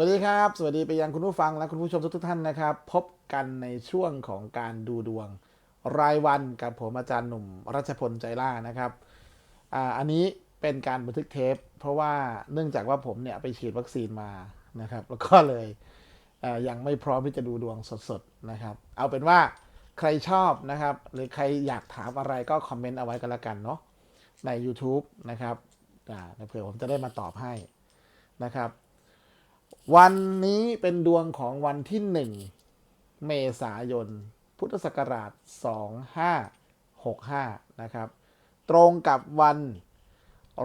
วัสดีครับ สวัสดีไปยังคุณผู้ฟังและคุณผู้ชมทุกท่านนะครับ พบกันในช่วงของการดูดวงรายวันกับผมอาจารย์หนุ่มรัชพลใจล่านะครับอ่าอันนี้เป็นการบันทึกเทป เพราะว่าเนื่องจากว่าผมเนี่ยไปฉีดวัคซีนมานะครับ แล้วก็เลยอ่อยังไม่พร้อมที่จะดูดวงสดๆนะครับ เอาเป็นว่าใครชอบนะครับ หรือใครอยากถามอะไรก็คอมเมนต์เอาไว้กันละกันเนาะใน YouTube นะครับอ่าเผื่อผมจะได้มาตอบให้นะครับ วันนี้เป็นดวงของวันที่หนึ่งเมษายน พุทธศักราช 2565 นะครับ ตรงกับวัน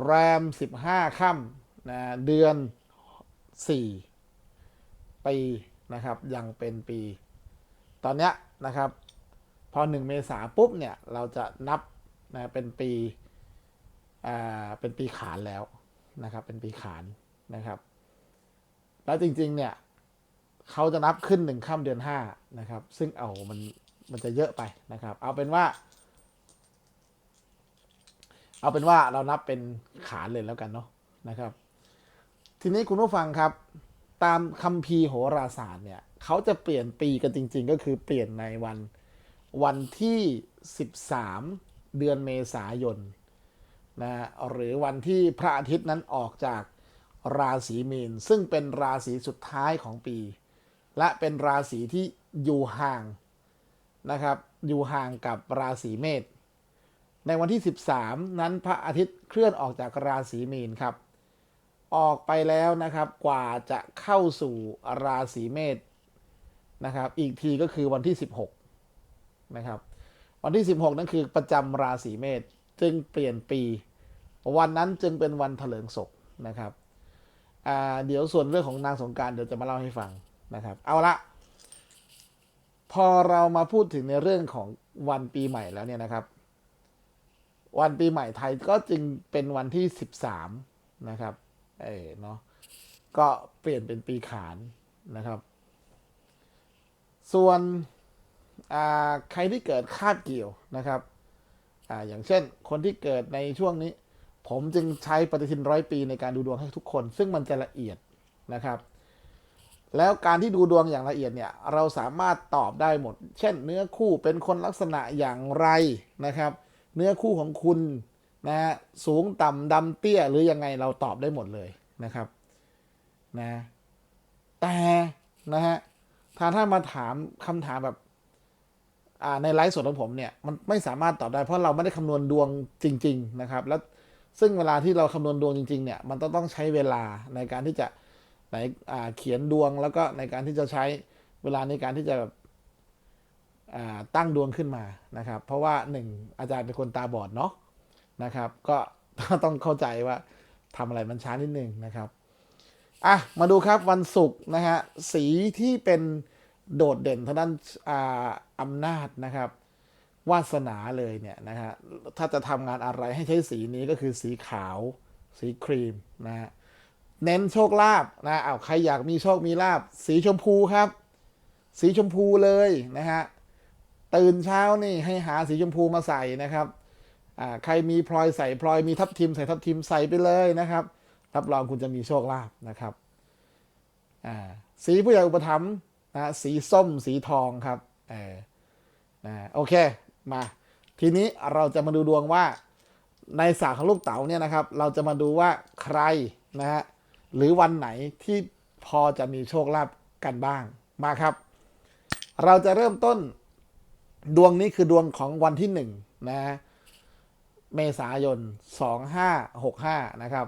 แรม 15 ค่ำนะเดือน 4 ปีนะครับ ยังเป็นปี ตอนนี้นะครับ พอ 1 เมษาปุ๊บเนี่ย เราจะนับนะเป็นปี อ่า เป็นปีขานแล้วนะครับ เป็นปีขานนะครับ แล้วจริง ๆ เนี่ยเขาจะนับขึ้นหนึ่งค่ำเดือนห้านะครับ ซึ่งเอามันมันจะเยอะไปนะครับ เอาเป็นว่า เอาเป็นว่าเรานับเป็นขานเลยแล้วกันเนาะนะครับ ทีนี้คุณผู้ฟังครับ ตามคัมภีร์โหราศาสตร์เนี่ยเขาจะเปลี่ยนปีกันจริง ๆ ก็คือเปลี่ยนในวันวันที่ 13 เดือนเมษายนนะหรือวันที่พระอาทิตย์นั้นออกจาก ราศีมีน ซึ่งเป็นราศีสุดท้ายของปี และเป็นราศีที่อยู่ห่างนะครับ อยู่ห่างกับราศีเมษในวันที่ 13 นั้นพระอาทิตย์เคลื่อนออกจากราศีมีนครับ ออกไปแล้วนะครับกว่าจะเข้าสู่ราศีเมษนะครับ อีกทีก็คือวันที่ 16 นะครับ วันที่ 16 นั่นคือประจำราศีเมษจึงเปลี่ยนปี วันนั้นจึงเป็นวันเถลิงศกนะครับ อ่าเดี๋ยวส่วนเรื่องของนางสงการเดี๋ยวจะมาเล่าให้ฟังนะครับ เอาละพอเรามาพูดถึงในเรื่องของวันปีใหม่แล้วเนี่ยนะครับ วันปีใหม่ไทยก็จึงเป็นวันที่13นะครับ เออเนาะก็เปลี่ยนเป็นปีขานนะครับ ส่วนอ่าใครที่เกิดคาบเกี่ยวนะครับอ่าอย่างเช่นคนที่เกิดในช่วงนี้ ผมจึงใช้ปฏิทินร้อยปีในการดูดวงให้ทุกคน ซึ่งมันจะละเอียดนะครับ แล้วการที่ดูดวงอย่างละเอียดเนี่ย เราสามารถตอบได้หมด เช่น เนื้อคู่เป็นคนลักษณะอย่างไรนะครับ เนื้อคู่ของคุณนะฮะสูงต่ำดำเตี้ยหรือยังไงเราตอบได้หมดเลยนะครับนะแต่นะฮะถ้าถ้ามาถามคำถามแบบอ่าในไลฟ์สดของผมเนี่ยมันไม่สามารถตอบได้เพราะเราไม่ได้คำนวณดวงจริง ๆ นะครับ แล้ว ซึ่งเวลาที่เราคำนวณดวงจริงๆเนี่ยมันต้องต้องใช้เวลาในการที่จะไหนอ่าเขียนดวงแล้วก็ในการที่จะใช้เวลาในการที่จะแบบอ่าตั้งดวงขึ้นมานะครับ เพราะว่าหนึ่งอาจารย์เป็นคนตาบอดเนาะนะครับ ก็ต้องเข้าใจว่าทำอะไรมันช้านิดนึงนะครับอะมาดูครับวันศุกร์นะฮะสีที่เป็นโดดเด่นทางด้านอ่าอำนาจนะครับ วาสนาเลยเนี่ยนะฮะถ้าจะทำงานอะไรให้ใช้สีนี้ก็คือสีขาว สีครีมนะฮะเน้นโชคลาภนะอ้าวใครอยากมีโชคมีลาภสีชมพูครับ สีชมพูเลยนะฮะตื่นเช้านี่ให้หาสีชมพูมาใส่นะครับอ่าใครมีพลอยใส่พลอยมีทับทิมใส่ทับทิมใส่ไปเลยนะครับรับรองคุณจะมีโชคลาภนะครับอ่าสีผู้ใหญ่อุปถัมภ์นะสีส้มสีทองครับเออนะโอเค มา ทีนี้เราจะมาดูดวงว่าในศาสตร์ของลูกเต๋าเนี่ยนะครับ เราจะมาดูว่าใครนะฮะหรือวันไหนที่พอจะมีโชคลาภกันบ้างมาครับ เราจะเริ่มต้นดวงนี้คือดวงของวันที่หนึ่งนะฮะเมษายน 2565 นะครับ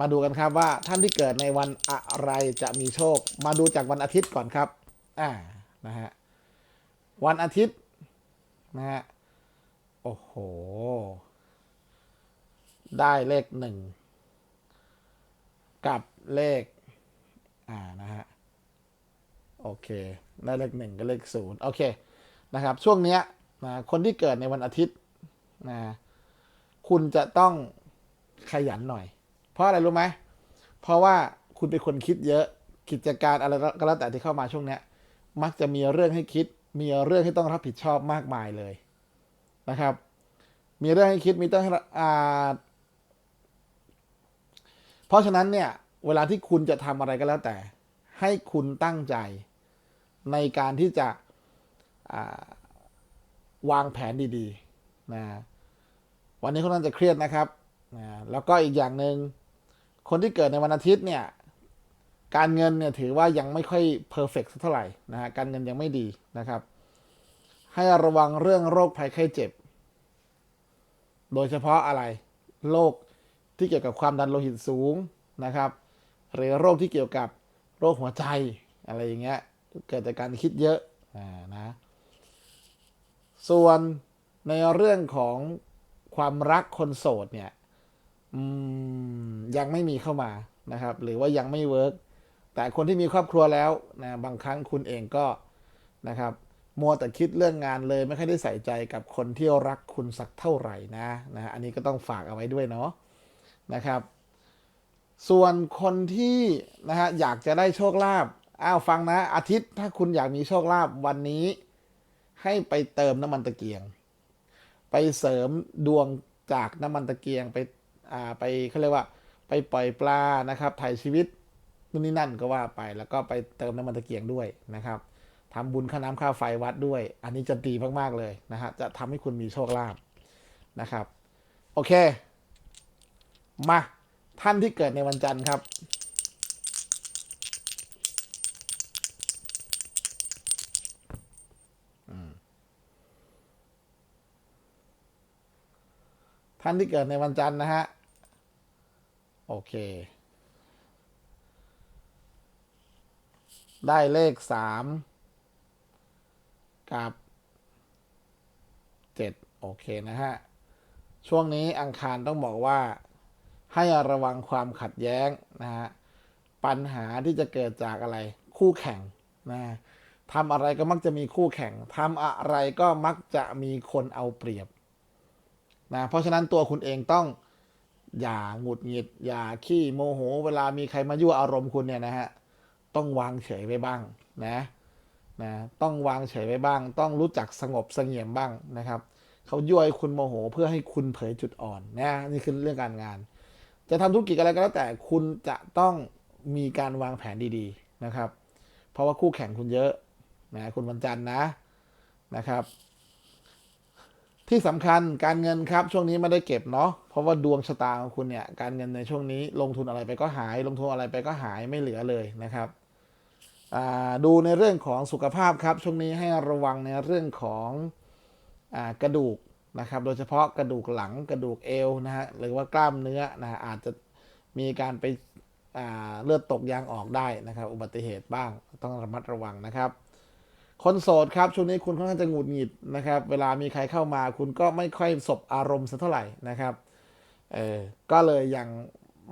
มาดูกันครับว่าท่านที่เกิดในวันอะไรจะมีโชค มาดูจากวันอาทิตย์ก่อนครับอ่านะฮะวันอาทิตย์นะฮะ โอ้โห ได้เลขหนึ่ง กับเลข อ่า นะฮะ โอเค ได้เลขหนึ่งกับเลขศูนย์โอเค นะครับ ช่วงเนี้ยนะคนที่เกิดในวันอาทิตย์นะคุณจะต้องขยันหน่อย เพราะอะไรรู้ไหม เพราะว่าคุณเป็นคนคิดเยอะ กิจการอะไรก็แล้วแต่ที่เข้ามาช่วงเนี้ย มักจะมีเรื่องให้คิด มีเรื่องที่ต้องรับผิดชอบมากมายเลย นะครับ มีเรื่องให้คิดมีต้องอ่าเพราะฉะนั้นเนี่ย เวลาที่คุณจะทำอะไรก็แล้วแต่ ให้คุณตั้งใจในการที่จะาวางแผนดีๆนะวันนี้ค่อนข้างจะเครียดนะครับนะแล้วก็อีกอย่างหนึ่งคนที่เกิดในวันอาทิตย์เนี่ย การเงินเนี่ยถือว่ายังไม่ค่อยเพอร์เฟกต์เท่าไหร่นะฮะการเงินยังไม่ดีนะครับ ให้ระวังเรื่องโรคภัยไข้เจ็บ โดยเฉพาะอะไรโรคที่เกี่ยวกับความดันโลหิตสูงนะครับ หรือโรคที่เกี่ยวกับโรคหัวใจอะไรอย่างเงี้ยเกิดจากการคิดเยอะนะ ส่วนในเรื่องของความรักคนโสดเนี่ยยังไม่มีเข้ามานะครับ หรือว่ายังไม่เวิร์กแต่คนที่มีครอบครัวแล้วนะบางครั้งคุณเองก็นะครับ มัวแต่คิดเรื่องงานเลยไม่ค่อยได้ใส่ใจกับคนที่รักคุณสักเท่าไหร่นะนะอันนี้ก็ต้องฝากเอาไว้ด้วยเนาะนะครับ ส่วนคนที่นะฮะอยากจะได้โชคลาภอ้าวฟังนะ อาทิตย์ถ้าคุณอยากมีโชคลาภวันนี้ ให้ไปเติมน้ำมันตะเกียง ไปเสริมดวงจากน้ำมันตะเกียงไปอ่าไปเขาเรียกว่า ไปปล่อยปลานะครับถ่ายชีวิตนู่นนี่นั่นก็ว่าไปแล้วก็ไปเติมน้ำมันตะเกียงด้วยนะครับ ทำบุญค่าน้ำค่าไฟวัดด้วย อันนี้จะดีมาก ๆ เลยนะฮะ จะทำให้คุณมีโชคลาภนะครับ โอเค มาท่านที่เกิดในวันจันทร์ครับ ท่านที่เกิดในวันจันทร์นะฮะ โอเค ได้เลขสาม กับเจ็ดโอเคนะฮะ ช่วงนี้อังคารต้องบอกว่าให้ระวังความขัดแย้งนะฮะ ปัญหาที่จะเกิดจากอะไร คู่แข่งนะทำอะไรก็มักจะมีคู่แข่งทำอะไรก็มักจะมีคนเอาเปรียบนะเพราะฉะนั้นตัวคุณเองต้องอย่าหงุดหงิด อย่าขี้โมโห เวลามีใครมายั่วอารมณ์คุณเนี่ยนะฮะ ต้องวางเฉยไว้บ้างนะ นะต้องวางเฉยไว้บ้าง ต้องรู้จักสงบสงี่ยมบ้างนะครับเขาย่วให้คุณโมโหเพื่อให้คุณเผยจุดอ่อนนะนี่คือเรื่องการงาน จะทำธุรกิจอะไรก็แล้วแต่คุณจะต้องมีการวางแผนดีๆนะครับ เพราะว่าคู่แข่งคุณเยอะนะคุณวันจันทร์นะนะครับ ที่สำคัญการเงินครับช่วงนี้ไม่ได้เก็บเนาะเพราะว่าดวงชะตาของคุณเนี่ยการเงินในช่วงนี้ลงทุนอะไรไปก็หาย ลงทุนอะไรไปก็หายไม่เหลือเลยนะครับ ดูในเรื่องของสุขภาพครับช่วงนี้ให้ระวังในเรื่องของอกระดูกนะครับ โดยเฉพาะกระดูกหลังกระดูกเอวนะฮะหรือว่ากล้ามเนื้อนะอาจจะมีการไปเลือดตกยางออกได้นะครับ อุบัติเหตุบ้างต้องระมัดระวังนะครับ คนโสดครับช่วงนี้คุณค่อนข้างจะหงุดหงิดนะครับ เวลามีใครเข้ามาคุณก็ไม่ค่อยสบอารมณ์สักเท่าไหร่นะครับเออก็เลยยัง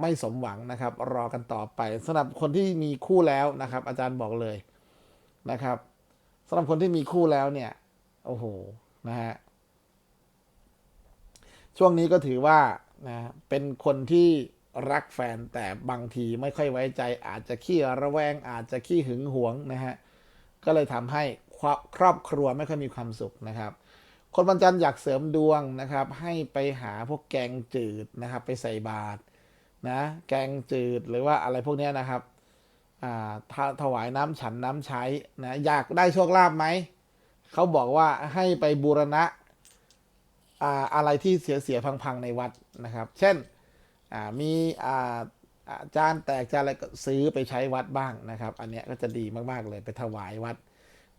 ไม่สมหวังนะครับ รอกันต่อไปสำหรับคนที่มีคู่แล้วนะครับ อาจารย์บอกเลยนะครับสำหรับคนที่มีคู่แล้วเนี่ย โอ้โหนะฮะช่วงนี้ก็ถือว่านะเป็นคนที่รักแฟนแต่บางทีไม่ค่อยไว้ใจ อาจจะขี้ระแวง อาจจะขี้หึงหวงนะฮะก็เลยทำให้ครอบครัวไม่ค่อยมีความสุขนะครับ คนวันจันอยากเสริมดวงนะครับ ให้ไปหาพวกแกงจืดนะครับ ไปใส่บาตร นะแกงจืดหรือว่าอะไรพวกนี้นะครับถวายน้ำฉันน้ำใช้นะอยากได้โชคลาภไหม เขาบอกว่าให้ไปบูรณะอะไรที่เสียเสียพังๆในวัดนะครับ เช่นมีจานแตกจานอะไรก็ซื้อไปใช้วัดบ้างนะครับ อันนี้ก็จะดีมากๆเลยไปถวายวัด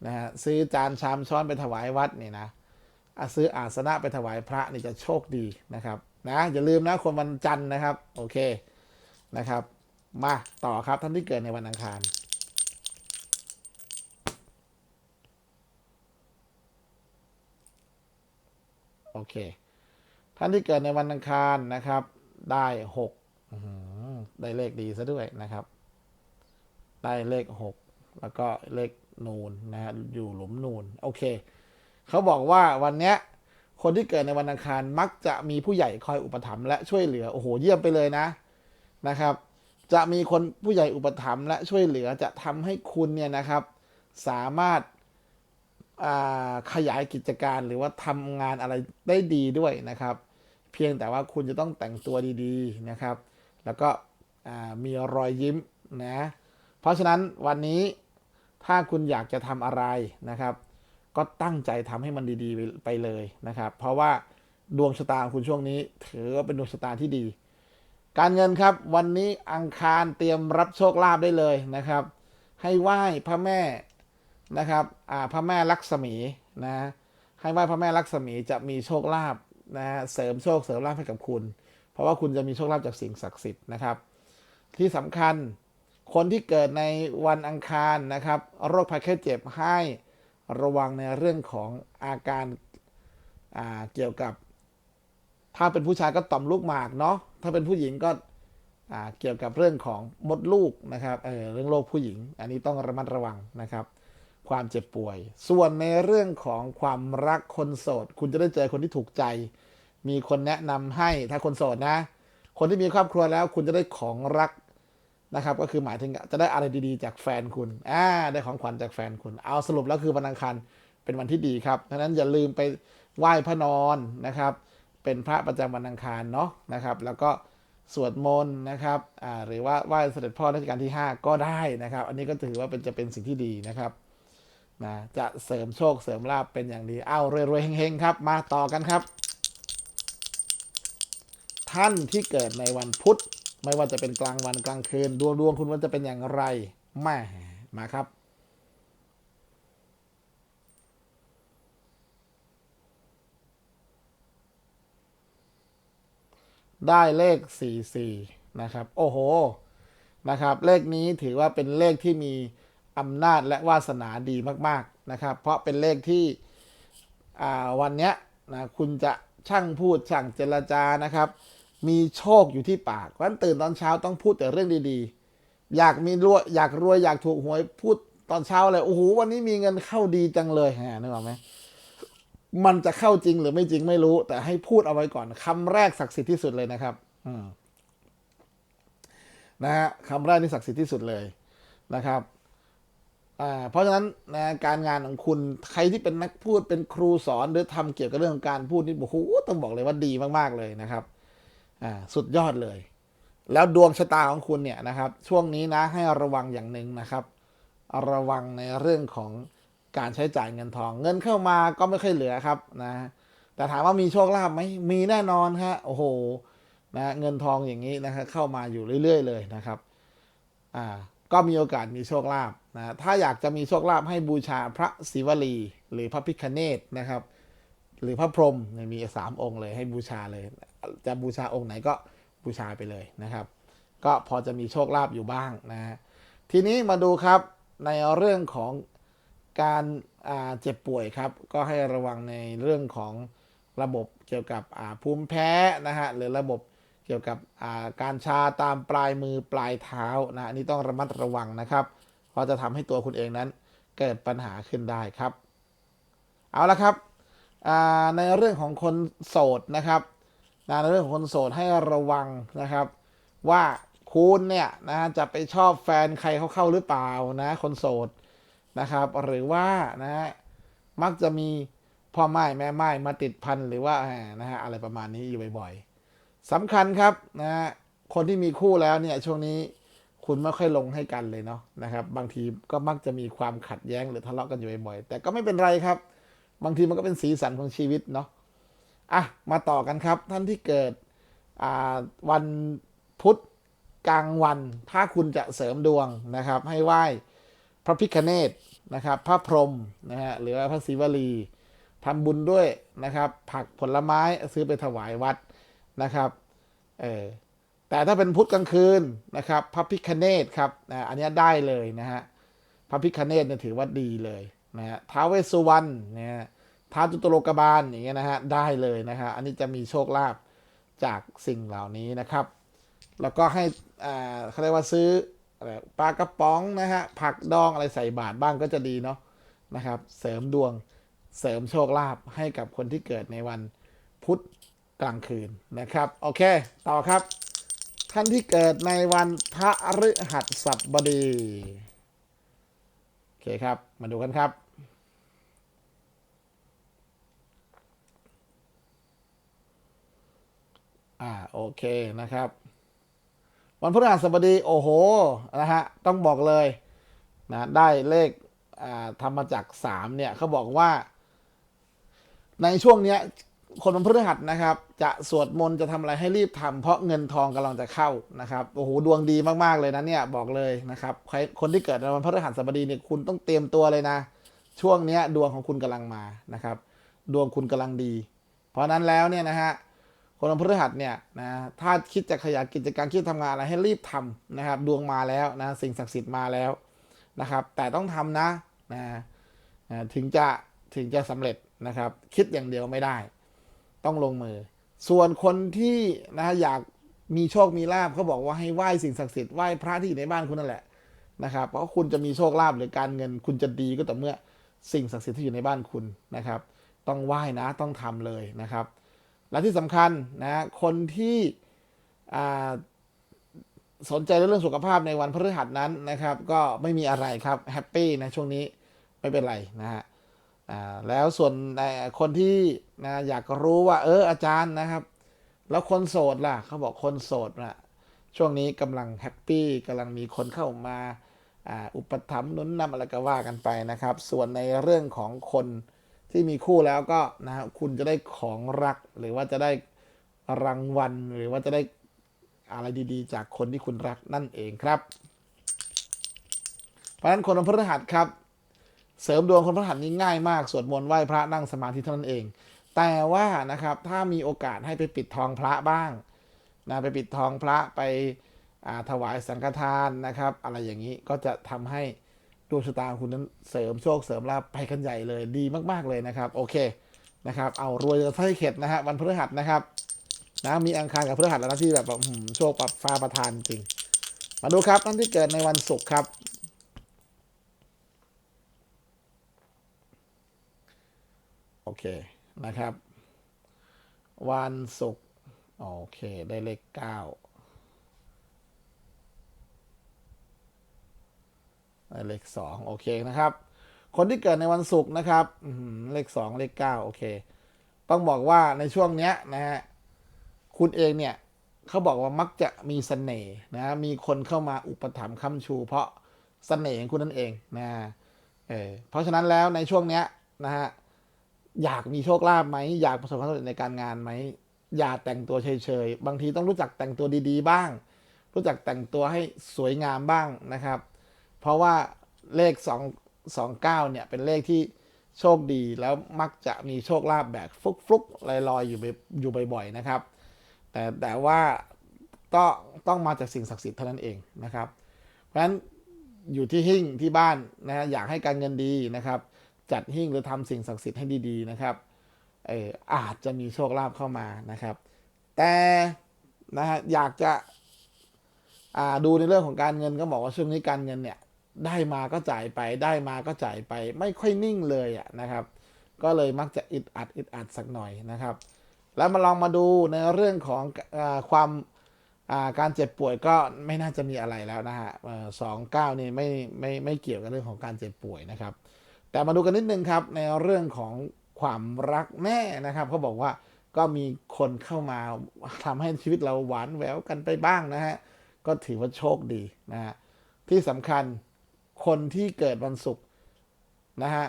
นะฮะซื้อจานชามช้อนไปถวายวัดนี่นะซื้ออาสนะไปถวายพระนี่จะโชคดีนะครับ นะอย่าลืมนะคนวันจันทร์นะครับ โอเคนะครับ มาต่อครับท่านที่เกิดในวันอังคารโอเค ท่านที่เกิดในวันอังคารนะครับ ได้หกได้เลขดีซะด้วยนะครับ ได้เลขหกแล้วก็เลขนูนนะฮะอยู่หลุมนูนโอเค เขาบอกว่าวันเนี้ย คนที่เกิดในวันอังคารมักจะมีผู้ใหญ่คอยอุปถัมภ์และช่วยเหลือโอ้โหเยี่ยมไปเลยนะนะครับ จะมีคนผู้ใหญ่อุปถัมภ์และช่วยเหลือจะทำให้คุณเนี่ยนะครับ สามารถขยายกิจการหรือว่าทำงานอะไรได้ดีด้วยนะครับ เพียงแต่ว่าคุณจะต้องแต่งตัวดีๆนะครับ แล้วก็มีรอยยิ้มนะเพราะฉะนั้นวันนี้ถ้าคุณอยากจะทำอะไรนะครับ ก็ตั้งใจทำให้มันดีๆไปเลยนะครับ เพราะว่าดวงชะตาของคุณช่วงนี้ ถือว่าเป็นดวงชะตาที่ดี การเงินครับ วันนี้อังคารเตรียมรับโชคลาภได้เลยนะครับ ให้ไหว้พระแม่นะครับอ่าพระแม่ลักษมีนะให้ไหว้พระแม่ลักษมีจะมีโชคลาภนะฮะเสริมโชคเสริมลาภให้กับคุณ เพราะว่าคุณจะมีโชคลาภจากสิ่งศักดิ์สิทธิ์นะครับ ที่สำคัญคนที่เกิดในวันอังคารนะครับ โรคภัยแค่เจ็บให้ ระวังในเรื่องของอาการาเกี่ยวกับ ถ้าเป็นผู้ชายก็ต่อมลูกหมากเนาะถ้าเป็นผู้หญิงก็เกี่ยวกับเรื่องของมดลูกนะครับเเรื่องโรคผู้หญิง อันนี้ต้องระมัดระวังนะครับ ความเจ็บป่วย ส่วนในเรื่องของความรักคนโสด คุณจะได้เจอคนที่ถูกใจ มีคนแนะนำให้ถ้าคนโสดนะ คนที่มีครอบครัวแล้ว คุณจะได้ของรัก นะครับก็คือหมายถึงจะได้อะไรดีๆ จากแฟนคุณอ่าได้ของขวัญจากแฟนคุณ เอาสรุปแล้วคือวันอังคารเป็นวันที่ดีครับดังนั้นอย่าลืมไปไหว้พระนอนนะครับ เป็นพระประจำวันอังคารเนาะนะครับ แล้วก็สวดมนต์นะครับอ่าหรือว่าไหว้เสด็จพ่อรัชกาลที่ 5 ก็ได้นะครับ อันนี้ก็ถือว่าเป็นจะเป็นสิ่งที่ดีนะครับนะจะเสริมโชคเสริมลาบเป็นอย่างดีเอารวยๆเฮงๆครับ มาต่อกันครับ ท่านที่เกิดในวันพุธ ไม่ว่าจะเป็นกลางวันกลางคืน ดวงดวงคุณว่าจะเป็นอย่างไรแม่มาครับ ได้เลข 44 นะครับ โอ้โห นะครับ เลขนี้ถือว่าเป็นเลขที่มีอำนาจและวาสนาดีมาก ๆ นะครับ เพราะเป็นเลขที่วันนี้นะคุณจะช่างพูดช่างเจรจานะครับ มีโชคอยู่ที่ปากเพราะฉะนั้นตื่นตอนเช้าต้องพูดแต่เรื่องดีๆ อยากมีรวยอยากรวยอยากถูกหวยพูดตอนเช้าเลยโอ้โหวันนี้มีเงินเข้าดีจังเลยฮะนึกออกไหมมันจะเข้าจริงหรือไม่จริงไม่รู้ แต่ให้พูดเอาไว้ก่อนคำแรกศักดิ์สิทธิ์ที่สุดเลยนะครับ อืมนะฮะคำแรกนี่ศักดิ์สิทธิ์ที่สุดเลยนะครับอ่าเพราะฉะนั้นนะการงานของคุณใครที่เป็นนักพูดเป็นครูสอนหรือทำเกี่ยวกับเรื่องของการพูดนี่โอ้โหต้องบอกเลยว่าดีมากๆเลยนะครับ อ่าสุดยอดเลย แล้วดวงชะตาของคุณเนี่ยนะครับ ช่วงนี้นะให้ระวังอย่างหนึ่งนะครับ ระวังในเรื่องของการใช้จ่ายเงินทอง เงินเข้ามาก็ไม่ค่อยเหลือครับนะ แต่ถามว่ามีโชคลาภไหมมีแน่นอนฮะโอ้โหนะเงินทองอย่างนี้นะครับเข้ามาอยู่เรื่อย ๆ เลยนะครับอ่าก็มีโอกาสมีโชคลาภนะถ้าอยากจะมีโชคลาภให้บูชาพระศิวลี หรือพระพิคเนตนะครับ หรือพระพรหมเนี่ยมีสามองค์เลยให้บูชาเลย จะบูชาองค์ไหนก็บูชาไปเลยนะครับ ก็พอจะมีโชคลาภอยู่บ้างนะฮะทีนี้มาดูครับในเรื่องของการเจ็บป่วยครับ ก็ให้ระวังในเรื่องของระบบเกี่ยวกับภูมิแพ้นะฮะหรือระบบเกี่ยวกับการชาตามปลายมือปลายเท้านะอันนี้ต้องระมัดระวังนะครับเพราะจะทำให้ตัวคุณเองนั้นเกิดปัญหาขึ้นได้ครับ เอาละครับในเรื่องของคนโสดนะครับ นะในเรื่องของคนโสดให้ระวังนะครับ ว่าคุณเนี่ยนะจะไปชอบแฟนใครเขาเข้าหรือเปล่านะคนโสดนะครับ หรือว่านะฮะมักจะมีพ่อไม้แม่ไม้มาติดพันหรือว่าอ่านะฮะอะไรประมาณนี้อยู่บ่อยๆสำคัญครับนะฮะคนที่มีคู่แล้วเนี่ยช่วงนี้คุณไม่ค่อยลงให้กันเลยเนาะนะครับ บางทีก็มักจะมีความขัดแย้งหรือทะเลาะกันอยู่บ่อยๆแต่ก็ไม่เป็นไรครับ บางทีมันก็เป็นสีสันของชีวิตเนาะ อะ มาต่อกันครับ ท่านที่เกิดวันพุธกลางวัน ถ้าคุณจะเสริมดวงนะครับ ให้ไหว้พระพิคเนตนะครับพระพรหมนะฮะหรือว่าพระศิวลีทำบุญด้วยนะครับ ผักผลไม้ซื้อไปถวายวัดนะครับเออแต่ถ้าเป็นพุธกลางคืนนะครับ พระพิคเนตครับอันนี้ได้เลยนะฮะพระพิคเนตเนี่ยถือว่าดีเลยนะฮะท้าวเวสสุวรรณเนี่ย ท้าจุตโลกบาลอย่างเงี้ยนะฮะได้เลยนะฮะอันนี้จะมีโชคลาภจากสิ่งเหล่านี้นะครับ แล้วก็ให้อ่าเขาเรียกว่าซื้ออปลากระป๋องนะฮะผักดองอะไรใส่บาตรบ้างก็จะดีเนาะนะครับ เสริมดวงเสริมโชคลาภให้กับคนที่เกิดในวันพุธกลางคืนนะครับโอเค ต่อครับ ท่านที่เกิดในวันพระฤหัสบดีโอเคครับ มาดูกันครับ อ่าโอเคนะครับ วันพฤหัสบดีโอ้โหนะฮะต้องบอกเลยนะได้เลขอ่าทำมาจากสามเนี่ยเขาบอกว่า ในช่วงเนี้ยคนวันพฤหัสนะครับ จะสวดมนต์จะทำอะไรให้รีบทำเพราะเงินทองกำลังจะเข้านะครับโอ้โหดวงดีมากๆเลยนะเนี่ยบอกเลยนะครับใครคนที่เกิดในวันพฤหัสบดีเนี่ยคุณต้องเตรียมตัวเลยนะ ช่วงเนี้ยดวงของคุณกำลังมานะครับ ดวงคุณกำลังดี เพราะนั้นแล้วเนี่ยนะฮะ คนพฤหัสเนี่ยนะถ้าคิดจะขยันกิจการคิดทำงานอะไรให้รีบทำนะครับ ดวงมาแล้วนะสิ่งศักดิ์สิทธิ์มาแล้วนะครับ แต่ต้องทำนะนะนะถึงจะถึงจะสำเร็จนะครับ คิดอย่างเดียวไม่ได้ ต้องลงมือ ส่วนคนที่นะอยากมีโชคมีลาบเขาบอกว่าให้ไหว้สิ่งศักดิ์สิทธิ์ไหว้พระที่อยู่ในบ้านคุณนั่นแหละนะครับเพราะคุณจะมีโชคลาภหรือการเงิน คุณจะดีก็ต่อเมื่อสิ่งศักดิ์สิทธิ์ที่อยู่ในบ้านคุณนะครับ ต้องไหว้นะต้องทำเลยนะครับ และที่สำคัญนะคนที่สนใจในเรื่องสุขภาพในวันพฤหัสนั้นนะครับ ก็ไม่มีอะไรครับแฮปปี้นะช่วงนี้ไม่เป็นไรนะฮะแล้วส่วนในคนที่นะอยากรู้ว่า เอออาจารย์นะครับ แล้วคนโสดล่ะเขาบอกคนโสดนะช่วงนี้กำลังแฮปปี้กำลังมีคนเข้ามาอ,อุปถัมภ์นุนนำอะไรก็ว่ากันไปนะครับ ส่วนในเรื่องของคน ที่มีคู่แล้วก็นะคุณจะได้ของรักหรือว่าจะได้รางวัลหรือว่าจะได้อะไรดีๆ จากคนที่คุณรักนั่นเองครับ เพราะฉะนั้นคนวันพฤหัสครับ เสริมดวงคนพระหัสนี้ง่ายมาก สวดมนต์ไหว้พระนั่งสมาธิเท่านั้นเอง แต่ว่านะครับถ้ามีโอกาสให้ไปปิดทองพระบ้างนะไปปิดทองพระไปอ่าถวายสังฆทานนะครับ อะไรอย่างนี้ก็จะทำให้ ดวงชะตาคุณนั้นเสริมโชคเสริมลาภไปกันใหญ่เลยดีมากๆเลยนะครับ โอเคนะครับ เอารวยจะไส้เข็ดนะฮะวันพฤหัสนะครับนะมีอังคารกับพฤหัสแล้วนะที่แบบโชคปรับฟ้าประทานจริง มาดูครับท่านที่เกิดในวันศุกร์ครับโอเคนะครับ วันศุกร์โอเคได้เลขเก้าได้ เลขสองโอเคนะครับ คนที่เกิดในวันศุกร์นะครับเลขสองเลขเก้าโอเค ต้องบอกว่าในช่วงเนี้ยนะฮะคุณเองเนี่ยเขาบอกว่ามักจะมีเสน่ห์นะมีคนเข้ามาอุปถัมภ์ค้ำชู เพราะเสน่ห์ของคุณนั่นเองนะเออเพราะฉะนั้นแล้วในช่วงเนี้ยนะฮะอยากมีโชคลาภไหมอยากประสบความสำเร็จในการงานไหมอย่าแต่งตัวเฉยๆ บางทีต้องรู้จักแต่งตัวดีๆ บ้าง รู้จักแต่งตัวให้สวยงามบ้างนะครับ เพราะว่าเลข2 2 9เนี่ยเป็นเลขที่โชคดีแล้วมักจะมีโชคลาภแบบฟลุกๆลอยๆอยู่อยู่บ่อยๆนะครับ แต่แต่ว่าต้องต้องมาจากสิ่งศักดิ์สิทธิ์เท่านั้นเองนะครับ เพราะฉะนั้นอยู่ที่หิ้งที่บ้านนะฮะอยากให้การเงินดีนะครับ จัดหิ้งหรือทำสิ่งศักดิ์สิทธิ์ให้ดีๆนะครับเอออาจจะมีโชคลาภเข้ามานะครับ แต่นะฮะอยากจะดูในเรื่องของการเงินก็บอกว่าช่วงนี้การเงินเนี่ย ได้มาก็จ่ายไปได้มาก็จ่ายไป ไม่ค่อยนิ่งเลยอะนะครับ ก็เลยมักจะอึดอัดอึดอัดสักหน่อยนะครับ แล้วมาลองมาดูในเรื่องของอความาการเจ็บป่วยก็ไม่น่าจะมีอะไรแล้วนะฮะสองเก้านี่ไม่ไม่ไม่เกี่ยวกับเรื่องของการเจ็บป่วยนะครับ แต่มาดูกันนิดนึงครับในเรื่องของความรักแน่นะครับเขาบอกว่าก็มีคนเข้ามาทำให้ชีวิตเราหวานแหววกันไปบ้างนะฮะก็ถือว่าโชคดีนะฮะที่สำคัญ คนที่เกิดวันศุกร์นะฮะ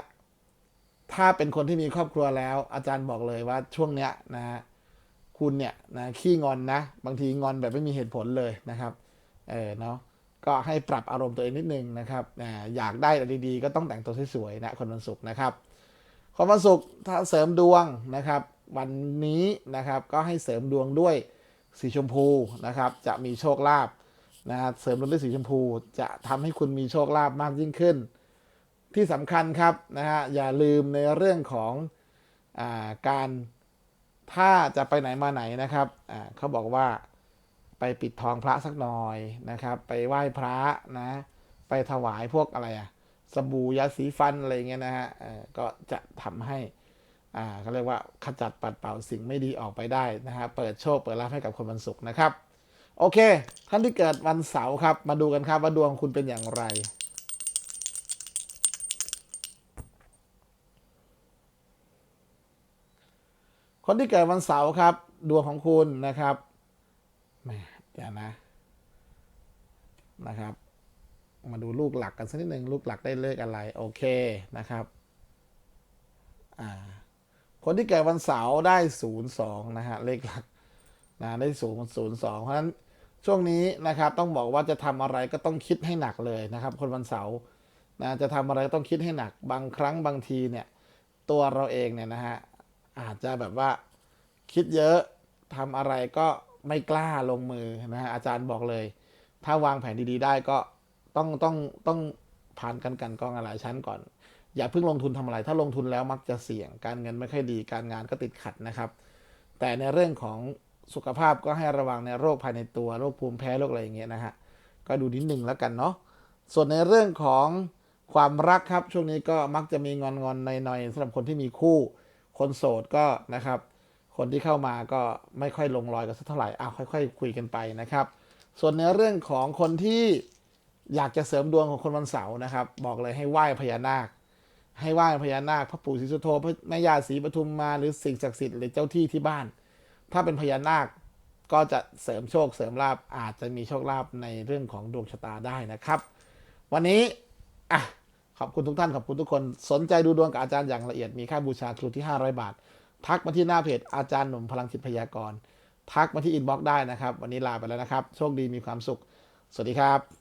ถ้าเป็นคนที่มีครอบครัวแล้ว อาจารย์บอกเลยว่าช่วงเนี้ยนะฮะคุณเนี่ยนะขี้งอนนะ บางทีงอนแบบไม่มีเหตุผลเลยนะครับเออเนาะก็ให้ปรับอารมณ์ตัวเองนิดนึงนะครับอ่าอยากได้อะไรดีๆ ก็ต้องแต่งตัวสวยๆนะคนวันศุกร์นะครับคนวันศุกร์ถ้าเสริมดวงนะครับ วันนี้นะครับก็ให้เสริมดวงด้วยสีชมพูนะครับ จะมีโชคลาภ นะเสริมดวงด้วยสีชมพู จะทำให้คุณมีโชคลาภมากยิ่งขึ้น ที่สำคัญครับนะฮะอย่าลืมในเรื่องของอาการถ้าจะไปไหนมาไหนนะครับเขาบอกว่าไปปิดทองพระสักหน่อยนะครับ ไปไหว้พระนะไปถวายพวกอะไรอะสบู่ยาสีฟันอะไรเงี้ยนะฮะก็จะทำให้อ่าเขาเรียกว่าขจัดปัดเป่าสิ่งไม่ดีออกไปได้นะฮะเปิดโชคเปิดลาภให้กับคนวันศุกร์นะครับ โอเค ท่านที่เกิดวันเสาร์ครับ มาดูกันครับว่าดวงคุณเป็นอย่างไร คนที่เกิดวันเสาร์ครับ ดวงของคุณนะครับแหมเดี๋ยวนะนะครับ มาดูลูกหลักกันสักนิดหนึ่งลูกหลักได้เลขอะไร โอเคนะครับอ่าคนที่เกิดวันเสาร์ได้ศูนย์สองนะฮะ เลขหลัก นะได้ศูนย์ศูนย์สองเพราะฉะนั้นช่วงนี้นะครับต้องบอกว่าจะทำอะไรก็ต้องคิดให้หนักเลยนะครับ คนวันเสาร์นะจะทำอะไรก็ต้องคิดให้หนักบางครั้งบางทีเนี่ยตัวเราเองเนี่ยนะฮะอาจจะแบบว่าคิดเยอะทำอะไรก็ไม่กล้าลงมือนะฮะอาจารย์บอกเลย ถ้าวางแผนดีๆ ได้ก็ต้องต้องต้องผ่านกันกันกองหลายชั้นก่อน อย่าเพิ่งลงทุนทำอะไร ถ้าลงทุนแล้วมักจะเสี่ยงการเงินไม่ค่อยดี การงานก็ติดขัดนะครับ แต่ในเรื่องของ สุขภาพก็ให้ระวังในโรคภายในตัวโรคภูมิแพ้โรคอะไรอย่างเงี้ยนะฮะก็ดูนิดหนึ่งแล้วกันเนาะส่วนในเรื่องของความรักครับช่วงนี้ก็มักจะมีงอนงอนหน่อยๆสำหรับคนที่มีคู่ คนโสดก็นะครับ คนที่เข้ามาก็ไม่ค่อยลงรอยกันสักเท่าไหร่อ้าวค่อยๆคุยกันไปนะครับ ส่วนในเรื่องของคนที่อยากจะเสริมดวงของคนวันเสาร์นะครับ บอกเลยให้ไหว้พญานาค ให้ไหว้พญานาคพระปู่ศรีสุโธพระแม่ย่าศรีปทุมมาหรือสิ่งศักดิ์สิทธิ์หรือเจ้าที่ที่บ้าน ถ้าเป็นพญานาคก็จะเสริมโชคเสริมลาบอาจจะมีโชคลาภในเรื่องของดวงชะตาได้นะครับ วันนี้อะขอบคุณทุกท่านขอบคุณทุกคนสนใจดูดวงกับอาจารย์อย่างละเอียดมีค่าบูชาครูที่ 500 บาท ทักมาที่หน้าเพจอาจารย์หนุ่มพลังจิตพยากรณ์ทักมาที่อินบ็อกซ์ได้นะครับ วันนี้ลาไปแล้วนะครับ โชคดีมีความสุข สวัสดีครับ